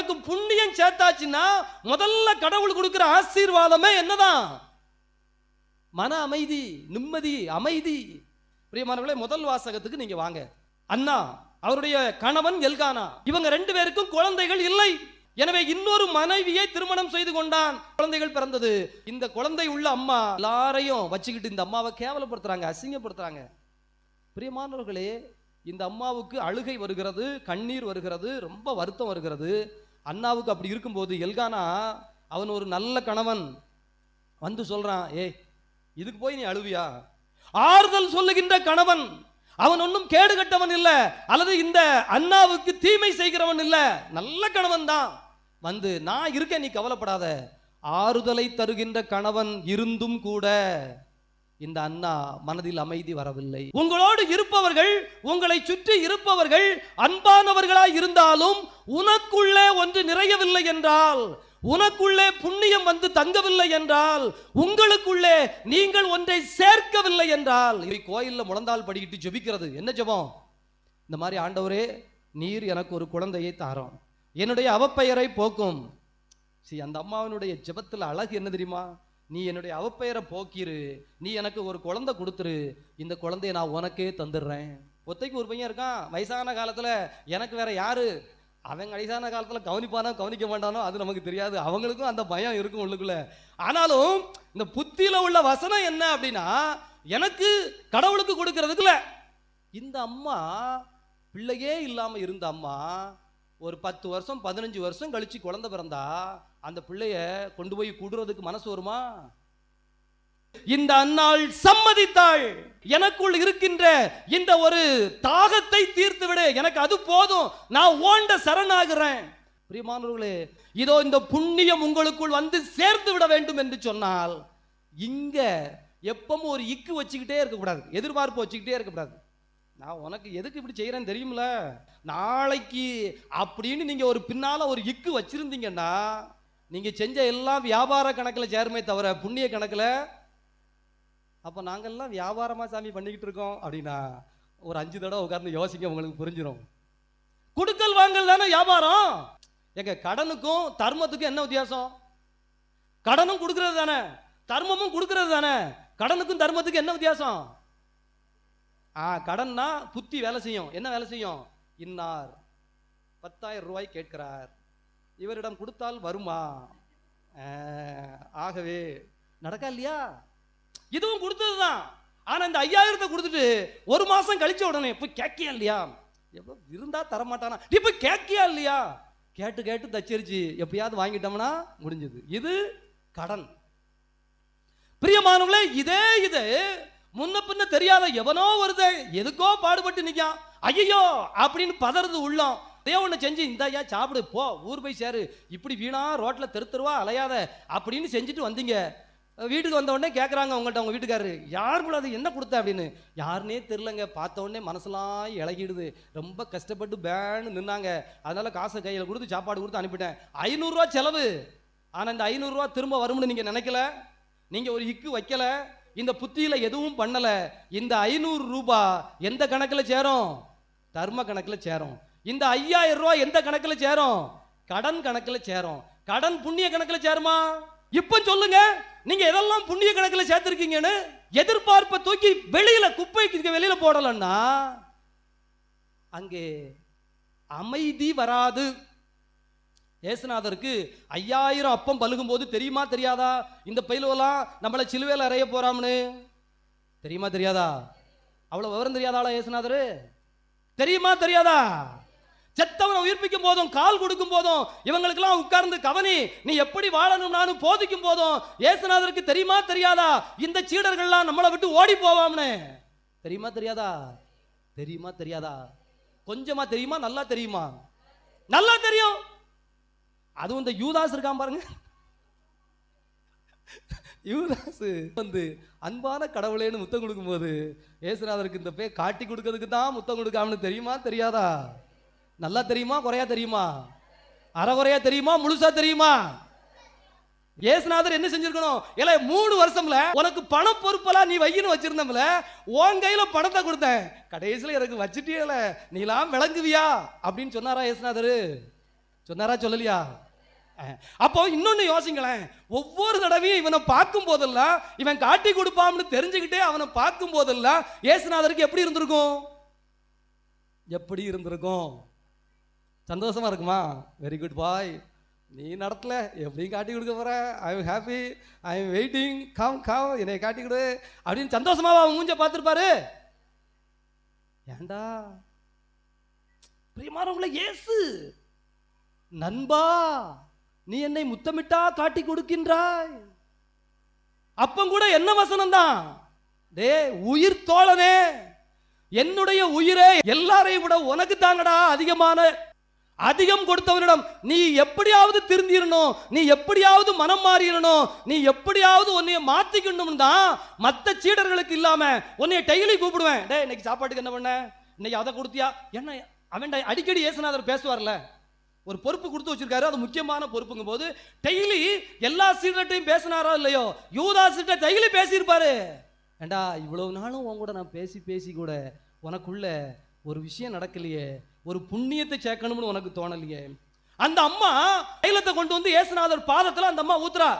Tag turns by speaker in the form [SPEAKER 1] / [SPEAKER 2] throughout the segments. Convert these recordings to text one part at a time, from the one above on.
[SPEAKER 1] உனக்கு புண்ணியம் சேர்த்தாச்சுன்னா முதல்ல கடவுள் கொடுக்கிற ஆசீர்வாதமே என்னதான்? மன அமைதி நிம்மதி அமைதி. பிரியமானவர்களே முதல் வாசகத்துக்கு நீங்க வாங்க. அண்ணா அவருடைய கணவன் எல்கானா. இவங்க ரெண்டு பேருக்கும் குழந்தைகள் இல்லை. எனவே இன்னொரு மனைவியை திருமணம் செய்து கொண்டான். குழந்தைகள் பிறந்தது. இந்த குழந்தை உள்ள அம்மா எல்லாரையும் வச்சுக்கிட்டு இந்த அம்மாவை கேவலப்படுத்துறாங்க அசிங்கப்படுத்துறாங்க. பிரியமானவர்களே இந்த அம்மாவுக்கு அழுகை வருகிறது கண்ணீர் வருகிறது ரொம்ப வருத்தம் வருகிறது. அண்ணாவுக்கு அப்படி இருக்கும்போது எல்கானா அவன் ஒரு நல்ல கணவன். வந்து சொல்றான் ஏய் இதுக்கு போய் நீ அழுவியா? ஆறுதல் சொல்லுகின்ற கணவன். அவன் ஒன்றும் கேடு கட்டவன் இல்லை. அல்லது இந்த அண்ணாவுக்கு தீமை செய்கிறவன் இல்லை. நல்ல கணவன் தான். வந்து நான் இருக்கேன் நீ கவலைப்படாத. ஆறுதலை தருகின்ற கணவன் இருந்தும் கூட இந்த அண்ணா மனதில் அமைதி வரவில்லை. உங்களோடு இருப்பவர்கள் உங்களை சுற்றி இருப்பவர்கள் அன்பானவர்களாய் இருந்தாலும் உனக்குள்ளே ஒன்று நிறையவில்லை என்றால் உனக்குள்ளே புண்ணியம் வந்து தங்கவில்லை என்றால் உங்களுக்குள்ளே நீங்கள் ஒன்றை சேர்க்கவில்லை என்றால். இவை கோயில்ல முழந்தால் படிக்கிட்டு ஜெபிக்கிறது. என்ன ஜெபம்? இந்த மாதிரி ஆண்டவரே நீர் எனக்கு ஒரு குழந்தையை தாரோம். என்னுடைய அவப்பெயரை போக்கும். சி அந்த அம்மாவினுடைய ஜெபத்துல அழகு என்ன தெரியுமா? நீ என்னுடைய அவப்பெயரை போக்கிரு. நீ எனக்கு ஒரு குழந்தை கொடுத்துரு. இந்த குழந்தைய நான் உனக்கே தந்துடுறேன். ஒத்தைக்கு ஒரு பையன் இருக்கான். வயசான காலத்தில் எனக்கு வேற யாரு? அவன் வயசான காலத்தில் கவனிப்பானோ கவனிக்க மாட்டானோ அது நமக்கு தெரியாது. அவங்களுக்கும் அந்த பயம் இருக்கும் உள்ளுக்குள்ள. ஆனாலும் இந்த புத்தியில் உள்ள வசனம் என்ன அப்படின்னா எனக்கு கடவுளுக்கு கொடுக்கறதுக்குல இந்த அம்மா பிள்ளையே இல்லாமல் இருந்த அம்மா ஒரு பத்து வருஷம் பதினஞ்சு வருஷம் கழிச்சு குழந்தை பிறந்தா அந்த பிள்ளைய கொண்டு போய் கூடுறதுக்கு மனசு வருமா? இந்த அன்னாள் சம்மதித்தாள். எனக்குள் இருக்கின்ற இந்த ஒரு தாகத்தை தீர்த்து விடு எனக்கு அது போதும். நான் ஓண்ட சரணாகிறேன். பிரியமானவர்களே இதோ இந்த புண்ணியம் உங்களுக்குள் வந்து சேர்த்து விட வேண்டும் என்று சொன்னால் இங்க எப்பவும் ஒரு இக்கு வச்சுக்கிட்டே இருக்கக்கூடாது. எதிர்பார்ப்பு வச்சுக்கிட்டே இருக்கக்கூடாது. நான் உனக்கு எதுக்கு இப்படி செய்யறேன்னு தெரியுமில நாளைக்கு அப்படின்னு நீங்க ஒரு பின்னால ஒரு இக்கு வச்சிருந்தீங்கன்னா நீங்க செஞ்ச எல்லாம் வியாபார கணக்கில் சேருமே தவிர புண்ணிய கணக்கில் அப்போ நாங்கெல்லாம் வியாபாரமா சாமி பண்ணிக்கிட்டு இருக்கோம் அப்படின்னா ஒரு அஞ்சு தடவை உட்கார்ந்து யோசிக்க உங்களுக்கு புரிஞ்சிடும் கொடுக்கல் வாங்கல் தானே வியாபாரம். எங்க கடனுக்கும் தர்மத்துக்கும் என்ன வித்தியாசம்? கடனும் கொடுக்கறது தானே தர்மமும் கொடுக்கறது தானே கடனுக்கும் தர்மத்துக்கும் என்ன வித்தியாசம்? ஆ கடன்னா புத்தி வேலை செய்யும். என்ன வேலை செய்யும்? இன்னார். பத்தாயிரம் ரூபாய் கேட்கிறார். இவரிடம் கொடுத்தால் வருமா? ஆகவே நடக்கா இல்லையா? இதுவும் கொடுத்ததுதான். ஆனால் இந்த ஐயாயிரத்தை கொடுத்துட்டு ஒரு மாதம் கழிச்ச உடனே இப்போ கேட்கியா இல்லையா? எப்போ இருந்தால் தர மாட்டானா கேட்கியா இல்லையா? கேட்டு கேட்டு தச்சரிச்சு எப்பயாவது வாங்கிட்டோம்னா முடிஞ்சது. இது கடன். பிரியமானவங்களே இதே இது. முன்ன பின்ன தெரியாத எவனோ வருது எதுக்கோ பாடுபட்டு நிற்கான் ஐயோ அப்படின்னு பதறது உள்ளம். தேவனை செஞ்சு இந்த ஐயா சாப்பிடு போ ஊர் போய் சேரு. இப்படி வீணா ரோட்ல தெரு தெருவா அலையாத அப்படின்னு செஞ்சுட்டு வந்தீங்க. வீட்டுக்கு வந்த உடனே கேட்குறாங்க உங்கள்கிட்ட அவங்க வீட்டுக்காரரு யார் கூட அது? என்ன கொடுத்த? அப்படின்னு. யாருனே தெரிலங்க பார்த்த உடனே மனசெல்லாம் இழகிடுது ரொம்ப கஷ்டப்பட்டு பேன்னு நின்னாங்க. அதனால காசை கையில் கொடுத்து சாப்பாடு கொடுத்து அனுப்பிட்டேன். ஐநூறுரூவா செலவு. ஆனால் இந்த ஐநூறுரூவா திரும்ப வரும்னு நீங்கள் நினைக்கல? நீங்கள் ஒரு இக்கு வைக்கல? இந்த புத்தியில் எதுவும் பண்ணலை? இந்த ஐநூறு ரூபா எந்த கணக்கில் சேரும்? தர்ம கணக்கில் சேரும். இந்த ஐயாயிரம் ரூபாய் எந்த கணக்கில் சேரும்? கடன் கணக்கில் சேரும். கடன் புண்ணிய கணக்கில் சேருமா? இப்போ சொல்லுங்க நீங்க எதெல்லாம் புண்ணிய கணக்கில் சேர்த்திருக்கீங்கன்னு? எதிர்பார்ப்பை தூக்கி வெளியில குப்பைக்கு வெளியில போடலன்னா அங்கே அமைதி வராது. ஏசுநாதருக்கு ஐயாயிரம் அப்பம் பழுகும் போது தெரியுமா தெரியாதா? இந்த பயிலுவெல்லாம் நம்மளை சிலுவையில் அறைய போறாம்னு. தெரியுமா தெரியாதா? அவ்வளோ விவரம் தெரியாதாளா ஏசுநாதரு? தெரியுமா தெரியாதா? செத்தவனை உயிர்ப்பிக்கும் போதும் கால் கொடுக்கும் போதும் இவங்களுக்கெல்லாம் உட்கார்ந்து கவனி நீ எப்படி வாழணும் நானும் போதிக்கும் போதும் ஏசுநாதருக்கு தெரியுமா தெரியாதா? இந்த சீடர்கள்லாம் நம்மளை விட்டு ஓடி போவாம்னு. தெரியுமா தெரியாதா? தெரியுமா தெரியாதா? கொஞ்சமா தெரியுமா நல்லா தெரியுமா? நல்லா தெரியும். அதுவும் இந்த யூதாஸ் இருக்கான் பாருங்க. யூதாஸ் வந்து அன்பான கடவுளேன்னு முத்தம் கொடுக்கும்போது ஏசுநாதருக்கு இந்த பேர் காட்டி கொடுக்கறதுக்கு தான் முத்தம் கொடுக்காமனு தெரியுமா தெரியாதா? நல்லா தெரியுமா? குறையா தெரியுமா? அறகுறையா தெரியுமா? முழுசா தெரியுமா? ஏசுநாதர் என்ன செஞ்சிருக்கணும்? இல்லை மூணு வருஷம்ல உனக்கு பண பொறுப்பெல்லாம் நீ வையின்னு வச்சிருந்தம்ல உன் கையில பணத்தை கொடுத்தேன். கடைசியில் எனக்கு வச்சுட்டியல நீலாம் விளங்குவியா? அப்படின்னு சொன்னாரா ஏசுநாதர்? சொன்னாரா சொல்லலையா? அப்போ இன்னொன்னு யோசிங்களேன். ஒவ்வொரு தடவையும் இவனை பார்க்கும் போதெல்லாம் இவன் காட்டி கொடுப்பான்னு தெரிஞ்சுக்கிட்டே அவனை பார்க்கும் போதெல்லாம் ஏசுநாதருக்கு எப்படி இருந்திருக்கும்? எப்படி இருந்திருக்கும்? சந்தோஷமா இருக்குமா? வெரி குட் பாய் நீ நடத்தல. எப்படியும் காட்டி கொடுக்க போற. I am happy I am waiting come come என்னை காட்டி கொடு. அப்படின்னு சந்தோஷமாவா அவன் மூஞ்ச பார்த்துருப்பாரு. ஏண்டா பிரியமானவங்கள இயேசு. நண்பா நீ என்னை முத்தமிட்டா காட்டி கொடுக்கின்றாய். அப்பம் கூட என்ன வசனம் தான் டே உயிர் தோழனே. என்னுடைய உயிரே எல்லாரையும் விட உனக்கு தாங்கடா அதிகமான அதிகம் கொடுத்தவரிடம் நீ எப்படியாவது திருந்திடணும் நீ எப்படியாவது மனம் மாறிடணும் நீ எப்படியாவது உன்னைய மாத்திக்கணும் தான் மற்ற சீடர்களுக்கு இல்லாம உன்னைய டெய்லி கூப்பிடுவேன். டே இன்னைக்கு சாப்பாட்டுக்கு என்ன பண்ண? இன்னைக்கு அதை கொடுத்தியா? என்ன அவன் அடிக்கடி ஏசுநாதர் பேசுவார்ல. ஒரு பொறுப்பு கொடுத்து வச்சிருக்காரு. அது முக்கியமான பொறுப்புங்க போது டெய்லி எல்லா சீடர்ட்டையும் பேசினாரோ இல்லையோ? யூதா சீட்ட டெய்லி பேசியிருப்பாரு. ஏண்டா இவ்வளவு நாளும் உன் கூட நான் பேசி பேசி கூட உனக்குள்ள ஒரு விஷயம் நடக்கலையே. ஒரு புண்ணியத்தை சேர்க்கணும்னு உனக்கு தோணலையே? அந்த அம்மா தைலத்தை கொண்டு வந்து ஏசுநாதர் பாதத்துல அந்த அம்மா ஊத்துறா.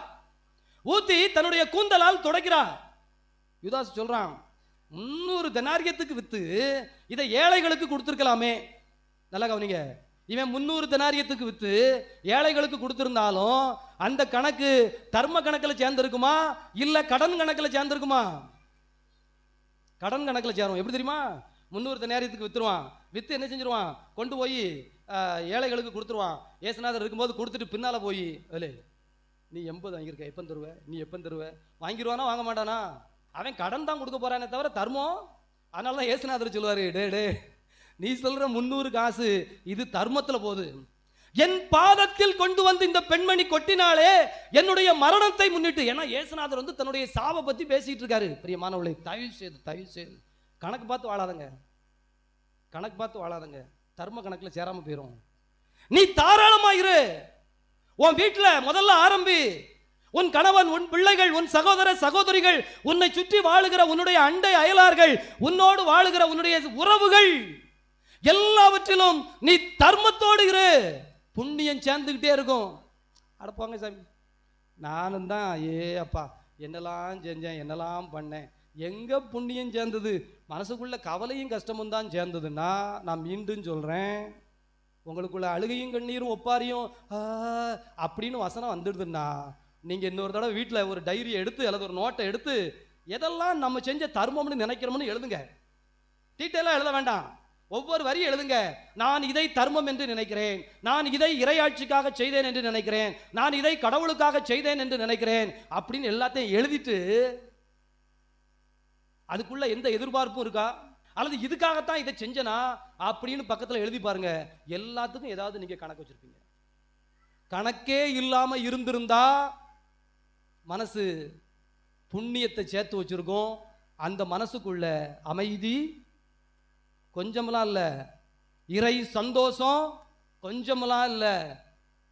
[SPEAKER 1] ஊத்தி தன்னுடைய கூந்தலால் துடைக்கிறா. யுதாஸ் சொல்றான் முன்னூறு தெனாரியத்துக்கு வித்து இதை ஏழைகளுக்கு கொடுத்துருக்கலாமே. நல்லா கவனிங்க. இவன் முன்னூறு தெனாரியத்துக்கு வித்து ஏழைகளுக்கு கொடுத்துருந்தாலும் அந்த கணக்கு தர்ம கணக்கில் சேர்ந்துருக்குமா? இல்லை கடன் கணக்கில் சேர்ந்துருக்குமா? கடன் கணக்கில் சேரும். எப்படி தெரியுமா? முந்நூறு நேரத்துக்கு வித்துருவான். வித்து என்ன செஞ்சிருவான்? கொண்டு போய் ஏழைகளுக்கு கொடுத்துருவான். ஏசுநாதர் இருக்கும்போது கொடுத்துட்டு பின்னால் போய் ஏலே நீ எண்பது வாங்கியிருக்க எப்போ தருவ? நீ எப்போ தருவ? வாங்கிடுவானா வாங்க மாட்டானா? அவன் கடன் தான் கொடுக்க போறானே தவிர தர்மம்? அதனால தான் ஏசுநாதர் சொல்லுவார் டே டே நீ சொல்கிற முந்நூறு காசு இது தர்மத்தில் போகுது. என் பாதத்தில் கொண்டு வந்து இந்த பெண்மணி கொட்டினாலே என்னுடைய மரணத்தை முன்னிட்டு ஏன்னா ஏசுநாதர் வந்து தன்னுடைய சாவை பற்றி பேசிகிட்டு இருக்காரு. பிரியமானவளை தயவு செய்து தயவு செய்து. கணக்கு பார்த்து வாழாதங்க. கணக்கு பார்த்து வாழாதங்க. தர்ம கணக்கில் சேராமல் போயிரும். நீ தாராளமாக இரு. உன் வீட்டில் முதல்ல ஆரம்பி உன் கணவன் உன் பிள்ளைகள் உன் சகோதர சகோதரிகள் உன்னை சுற்றி வாழுகிற உன்னுடைய அண்டை அயலார்கள் உன்னோடு வாழுகிற உன்னுடைய உறவுகள் எல்லாவற்றிலும் நீ தர்மத்தோடு இரு. புண்ணியம் சேர்ந்துக்கிட்டே இருக்கும். அடப்பாங்க சாமி. நானும் தான் ஏ அப்பா என்னெல்லாம் செஞ்சேன் என்னெல்லாம் பண்ணேன் எங்க புண்ணியம் சேர்ந்தது? மனசுக்குள்ள கவலையும் கஷ்டமும் தான் சேர்ந்ததுன்னா நான் மீண்டும் சொல்கிறேன் உங்களுக்குள்ள அழுகையும் கண்ணீரும் ஒப்பாரியும் அப்படின்னு வசனம் வந்துடுதுன்னா நீங்கள் இன்னொரு தடவை வீட்டில் ஒரு டைரி எடுத்து அல்லது ஒரு நோட்டை எடுத்து எதெல்லாம் நம்ம செஞ்ச தர்மம்னு நினைக்கிறோம்னு எழுதுங்க. டீட்டெயிலாக எழுத வேண்டாம். ஒவ்வொரு வரியும் எழுதுங்க. நான் இதை தர்மம் என்று நினைக்கிறேன். நான் இதை இறையாட்சிக்காக செய்தேன் என்று நினைக்கிறேன். நான் இதை கடவுளுக்காக செய்தேன் என்று நினைக்கிறேன். அப்படின்னு எல்லாத்தையும் எழுதிட்டு அதுக்குள்ள எந்த எதிர்பார்ப்பும் இருக்கா? அல்லது இதுக்காகத்தான் இதை செஞ்சனா? அப்படின்னு பக்கத்தில் எழுதி பாருங்க. எல்லாத்துக்கும் ஏதாவது நீங்க கணக்கு வச்சிருப்பீங்க. கணக்கே இல்லாம இருந்திருந்தா மனசு புண்ணியத்தை சேர்த்து வச்சிருக்கோம். அந்த மனசுக்குள்ள அமைதி கொஞ்சமெல்லாம் இல்லை இறை சந்தோஷம் கொஞ்சமெல்லாம் இல்லை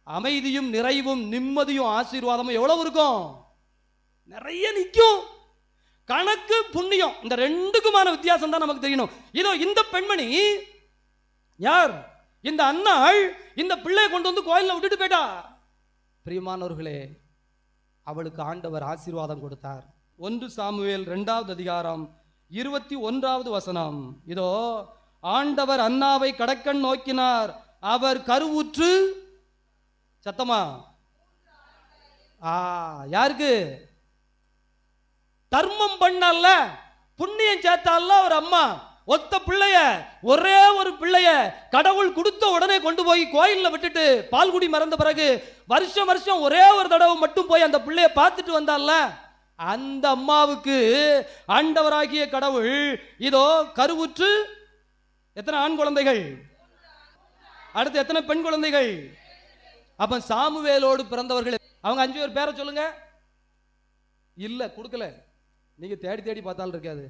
[SPEAKER 1] அமைதியும் நிறைவும் நிம்மதியும் ஆசீர்வாதமும் எவ்வளவு இருக்கும்? நிறைய நிற்கும் கணக்கு புண்ணியம் இந்த ரெண்டுக்குமான வித்தியாசம் தான் நமக்கு தெரியணும். இதோ இந்த பெண்மணி யார்? இந்த அன்னாள் இந்த பிள்ளையை கொண்டு வந்து கோயில்ல விட்டுட்டு போயிட்டா? பிரியமானவர்களே அவளுக்கு ஆண்டவர் ஆசீர்வாதம் கொடுத்தார். ஒன்று சாமுவேல் ரெண்டாவது அதிகாரம் இருபத்தி ஒன்றாவது வசனம். இதோ ஆண்டவர் அன்னாவை கடக்கண் நோக்கினார். அவர் கருவுற்று சத்தமா? ஆ யாருக்கு? தர்மம் பண்ணல புண்ணியம் சேர்த்தால ஒரு அம்மா. ஒத்த பிள்ளைய ஒரே ஒரு பிள்ளைய கடவுள் கொடுத்த உடனே கொண்டு போய் கோயிலில் விட்டுட்டு பால்குடி மறந்த பிறகு வருஷம் வருஷம் ஒரே ஒரு தடவை மட்டும் போய் அந்த பிள்ளைய பார்த்துட்டு வந்தால அந்த அம்மாவுக்கு ஆண்டவராகிய கடவுள் இதோ கருவுற்று எத்தனை ஆண் குழந்தைகள்? அடுத்து எத்தனை பெண் குழந்தைகள்? அப்ப சாமுவேலோடு பிறந்தவர்கள் அவங்க அஞ்சு பேர் பேரை சொல்லுங்க. இல்ல கொடுக்கல. நீங்கள் தேடி தேடி பார்த்தாலும் இருக்காது.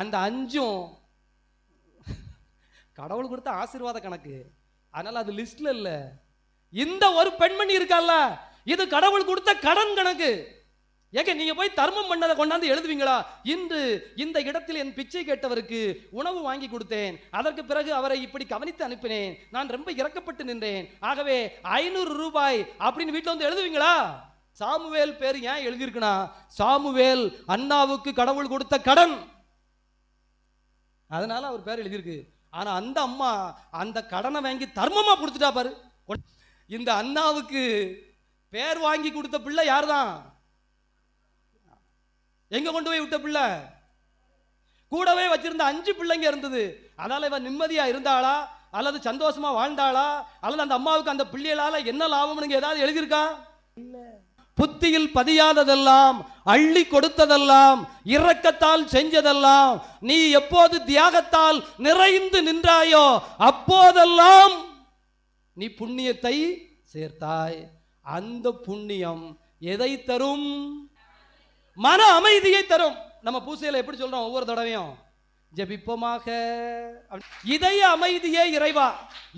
[SPEAKER 1] அந்த அஞ்சும் கடவுள் கொடுத்த ஆசீர்வாத கணக்கு. அதனால் அது லிஸ்ட்ல இல்லை. இந்த ஒரு பெண்மணி இருக்கால இது கடவுள் கொடுத்த கடன் கணக்கு. ஏங்க நீங்க போய் தர்மம் பண்ணதை கொண்டாந்து எழுதுவீங்களா? இன்று இந்த இடத்தில் என் பிச்சை கேட்டவருக்கு உணவு வாங்கி கொடுத்தேன். அதற்கு பிறகு அவரை இப்படி கவனித்து அனுப்பினேன். நான் ரொம்ப இறக்கப்பட்டு நின்றேன். ஆகவே ஐநூறு ரூபாய் அப்படின்னு வீட்டில் வந்து எழுதுவீங்களா? சாமுவேல் பேர் ஏன் எழுதியிருக்குன்னா சாமுவேல் அண்ணாவுக்கு கடவுள் கொடுத்த கடன். அதனால அவர் பேர் எழுதியிருக்கு. ஆனா அந்த அம்மா அந்த கடனை வாங்கி தர்மமா கொடுத்துட்டா பாரு. இந்த அண்ணாவுக்கு பேர் வாங்கி கொடுத்த பிள்ளை யார்தான்? எங்க கொண்டு போய் விட்ட பிள்ளை? கூடவே வச்சிருந்த அஞ்சு பிள்ளைங்க இருந்தது. அதனால இவன் நிம்மதியா இருந்தாளா? அல்லது சந்தோஷமா வாழ்ந்தாளா? அல்லது அந்த அம்மாவுக்கு அந்த பிள்ளைகளால என்ன லாபம்னு ஏதாவது எழுதியிருக்கா? புத்தியில் பதியாததெல்லாம் அள்ளி கொடுத்ததெல்லாம் இரக்கத்தால் செஞ்சதெல்லாம் நீ எப்போது தியாகத்தால் நிறைந்து நின்றாயோ அப்போதெல்லாம் நீ புண்ணியத்தை சேர்த்தாய். அந்த புண்ணியம் எதை தரும்? மன அமைதியை தரும். நம்ம பூசையில எப்படி சொல்றோம் ஒவ்வொரு தடவையும்? ஜெபிப்போமாக. இதய அமைதியே இறைவா.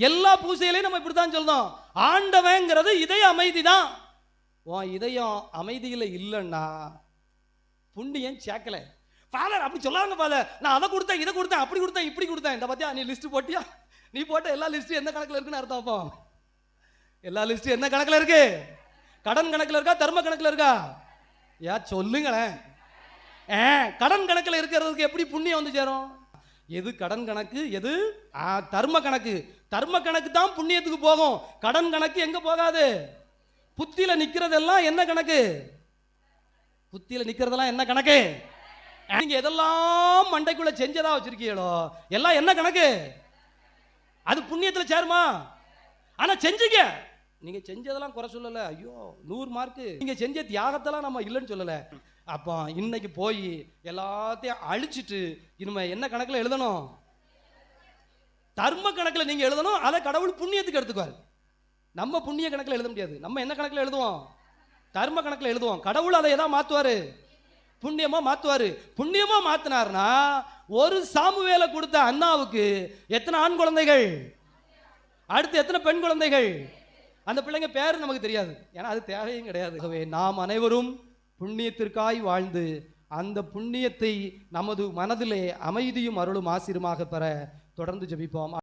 [SPEAKER 1] எல்லா பூசையிலையும் நம்ம இப்படித்தான் சொல்றோம். ஆண்டவங்கிறது இதய அமைதி தான் உன் இதயம் அமைதியில் இல்லைன்னா புண்ணியம் சேர்க்கலை? ஃபாதர் அப்படி சொல்லாங்க ஃபாதர் நான் அதை கொடுத்தேன் இதை கொடுத்தேன் அப்படி கொடுத்தேன் இப்படி கொடுத்தேன். இந்த பற்றியா நீ லிஸ்ட் போட்டியா? நீ போட்ட எல்லா லிஸ்ட்டும் எந்த கணக்கில் இருக்குன்னு அர்த்தம் அப்போ? எல்லா லிஸ்ட்டும் என்ன கணக்கில் இருக்கு? கடன் கணக்கில் இருக்கா தர்ம கணக்கில் இருக்கா? யா சொல்லுங்களேன். ஏ கடன் கணக்கில் இருக்கிறதுக்கு எப்படி புண்ணியம் வந்து சேரும்? எது கடன் கணக்கு எது? ஆ, தர்ம கணக்கு. தர்ம கணக்கு தான் புண்ணியத்துக்கு போகும். கடன் கணக்கு எங்கே போகாது? புத்தியில நிக்கிறதெல்லாம் என்ன கணக்கு? புத்தியில நிக்கிறதெல்லாம் என்ன கணக்கு? நீங்க எதெல்லாம் மண்டைக்குள்ள செஞ்சதா வச்சிருக்கீங்களோ எல்லாம் என்ன கணக்கு? அது புண்ணியத்துல சேருமா? ஆனா செஞ்சீங்க. நீங்க செஞ்சதெல்லாம் குறை சொல்லல. ஐயோ நூறு மார்க்கு நீங்க செஞ்ச தியாகத்தெல்லாம் நம்ம இல்லைன்னு சொல்லல. அப்போ இன்னைக்கு போய் எல்லாத்தையும் அழிச்சிட்டு இனிமே என்ன கணக்கில் எழுதணும்? தர்ம கணக்கில் நீங்க எழுதணும் அதை கடவுள் புண்ணியத்துக்கு எடுத்துக்குவாரு. நம்ம புண்ணிய கணக்குல எழுத முடியாது. நம்ம என்ன கணக்குல எழுதுவோம்? தர்ம கணக்குல எழுதுவோம். கடவுள் அதை எதா மாத்துவாரு? புண்ணியமா மாத்துவாரு. புண்ணியமா மாற்றினார்னா ஒரு சாமுவேல கொடுத்த அண்ணாவுக்கு எத்தனை ஆண் குழந்தைகள்? அடுத்து எத்தனை பெண் குழந்தைகள்? அந்த பிள்ளைங்க பேர் நமக்கு தெரியாது. ஏன்னா அது தேவையும் கிடையாது. ஆகவே நாம் அனைவரும் புண்ணியத்திற்காய் வாழ்ந்து அந்த புண்ணியத்தை நமது மனதிலே அமைதியும் அருளும் ஆசிரியமாக பெற தொடர்ந்து ஜெபிப்போம்.